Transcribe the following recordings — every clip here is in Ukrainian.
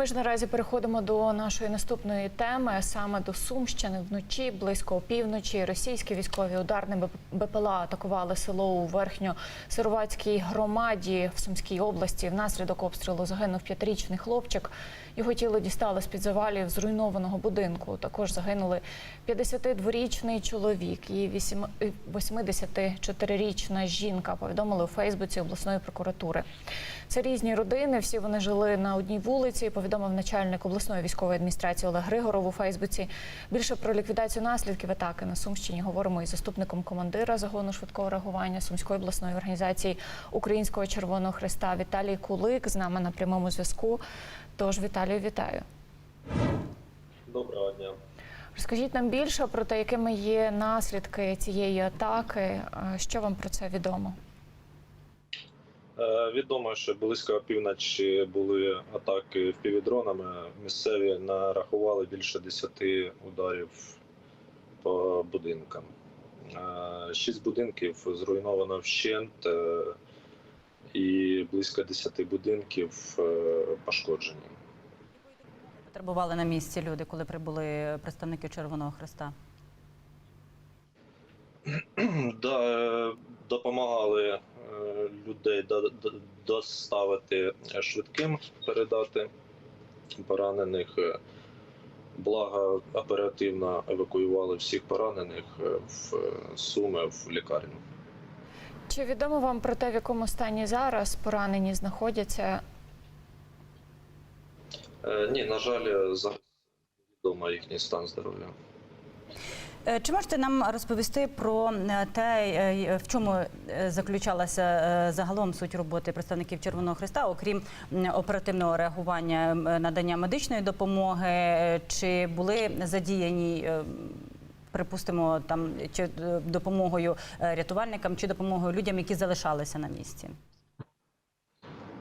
Ми ж наразі переходимо до нашої наступної теми, саме до Сумщини. Вночі близько опівночі російські військові ударними БПЛА атакували село у верхньо-сировацькій громаді в Сумській області. Внаслідок обстрілу загинув п'ятирічний хлопчик. Його тіло дістали з під завалів зруйнованого будинку. Також загинули 52-річний чоловік і 8 84-річна жінка. Повідомили у Фейсбуці обласної прокуратури. Це різні родини. Всі вони жили на одній вулиці. Повідомив начальник обласної військової адміністрації Олег Григоров у Фейсбуці. Більше про ліквідацію наслідків атаки на Сумщині говоримо із заступником командира загону швидкого реагування Сумської обласної організації Українського Червоного Христа Віталій Кулик з нами на прямому зв'язку. Тож Віталію, вітаю. Доброго дня. Розкажіть нам більше про те, якими є наслідки цієї атаки. Е, Що вам про це відомо? Е, Відомо, що близько опівночі були атаки впівдронами. Місцеві нарахували більше 10 ударів по будинкам. Е, Шість будинків зруйновано вщент, е, і близько 10 будинків пошкоджені. Потребували на місці люди, коли прибули представники Червоного Христа. Да, е, допомагали людей до- до- доставити швидким, передати поранених. Е, Благо оперативно евакуювали всіх поранених е, в е, Суми в лікарню. Чи відомо вам про те, в якому стані зараз поранені знаходяться? Е, Ні, на жаль, зараз відомо їхній стан здоров'я. Е, Чи можете нам розповісти про е, те, е, в чому заключалася загалом суть роботи представників Червоного Христа, окрім оперативного реагування надання медичної допомоги, чи були задіяні? Припустимо, там чи допомогою рятувальникам, чи допомогою людям, які залишалися на місці.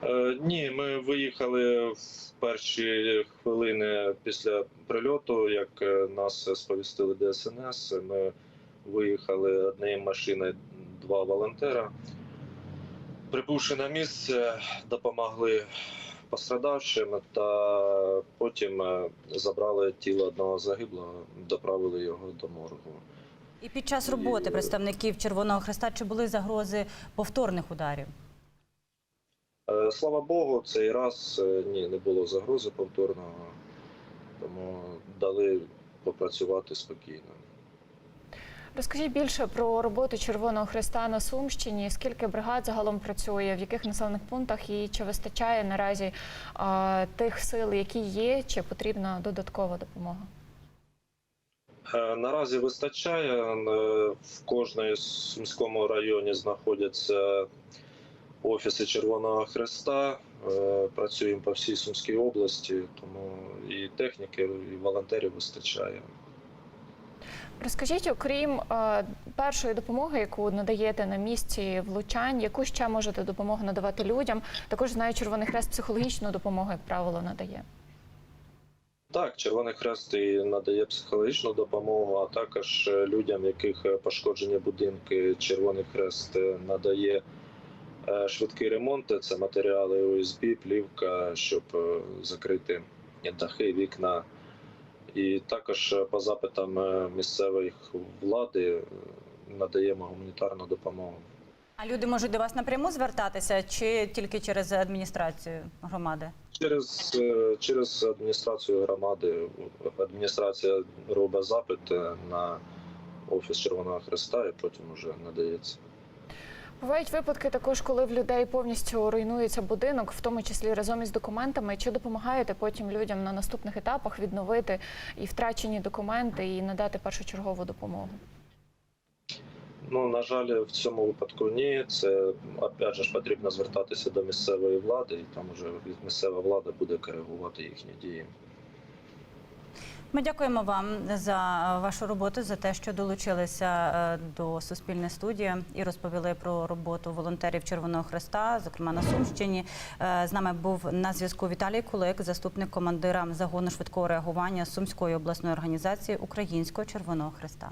Е, Ні, ми виїхали в перші хвилини після прильоту. Як е, нас сповістили ДСНС, ми виїхали однією машиною, два волонтера. Прибувши на місце, допомогли пострадавшим та потім е, забрали тіло одного загиблого, доправили його до моргу. І під час роботи представників Червоного Христа чи були загрози повторних ударів? Е, Слава Богу, цей раз е, ні, не було загрози повторного, тому дали попрацювати спокійно. Розкажіть більше про роботу Червоного Христа на Сумщині. Скільки бригад загалом працює, в яких населених пунктах і чи вистачає наразі а, тих сил, які є, чи потрібна додаткова допомога? Е, Наразі вистачає. Е, В кожній сумському районі знаходяться офіси Червоного Хреста. Е, Працюємо по всій Сумській області, тому і техніки, і волонтерів вистачає. Розкажіть, окрім е, першої допомоги, яку надаєте на місці влучань, яку ще можете допомогу надавати людям? Також знаю, Червоний Хрест психологічну допомогу, як правило, надає. Так, Червоний Хрест і надає психологічну допомогу, а також людям, яких е, пошкоджені будинки, Червоний Хрест е, надає швидкий ремонт. Це матеріали ОСБ, плівка, щоб е, закрити дахи, вікна. І також е, по запитам е, місцевої влади е, надаємо гуманітарну допомогу. А люди можуть до вас напряму звертатися чи тільки через адміністрацію громади? Через, е, через адміністрацію громади адміністрація робить запит е, на офіс Червоного Хреста і потім вже надається. Бувають випадки також, коли в людей повністю руйнується будинок, в тому числі разом із документами. Чи допомагаєте потім людям на наступних етапах відновити і втрачені документи і надати першочергову допомогу? Ну на жаль, в цьому випадку ні. Це опять же потрібно звертатися до місцевої влади, і там вже місцева влада буде коригувати їхні дії. Ми дякуємо вам за вашу роботу, за те, що долучилися е, до Суспільне студії і розповіли про роботу волонтерів Червоного Хреста, зокрема на Сумщині. Е, З нами був на зв'язку Віталій Кулик, заступник командира загону швидкого реагування Сумської обласної організації Українського Червоного Хреста.